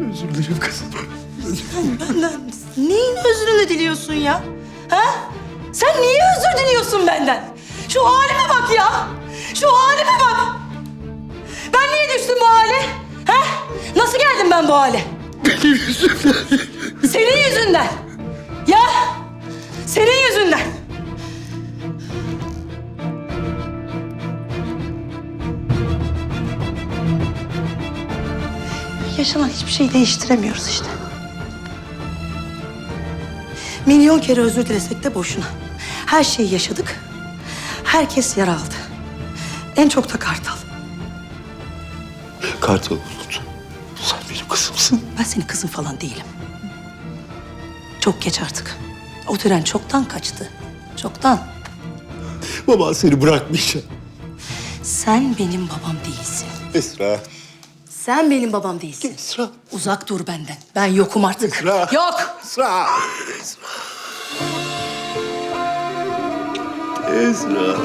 Özür dilerim kızım. Neyin özrünü diliyorsun ya? Ha? Sen niye özür diliyorsun benden? Şu halime bak ya. Şu halime bak. Ben niye düştüm bu hale? Ha? Nasıl geldim ben bu hale? Benim yüzümden. Senin yüzünden. Ya. Senin yüzünden. Yaşanan hiçbir şeyi değiştiremiyoruz işte. Milyon kere özür dilesek de boşuna. Her şeyi yaşadık. Herkes yara aldı. En çok da Kartal. Kartal unut. Sen benim kızımsın. Ben senin kızın falan değilim. Çok geç artık. O tren çoktan kaçtı. Çoktan. Baban seni bırakmayacak. Sen benim babam değilsin. Esra. Sen benim babam değilsin. Esra. Uzak dur benden. Ben yokum artık. Esra. Yok. Esra. Esra. Esra.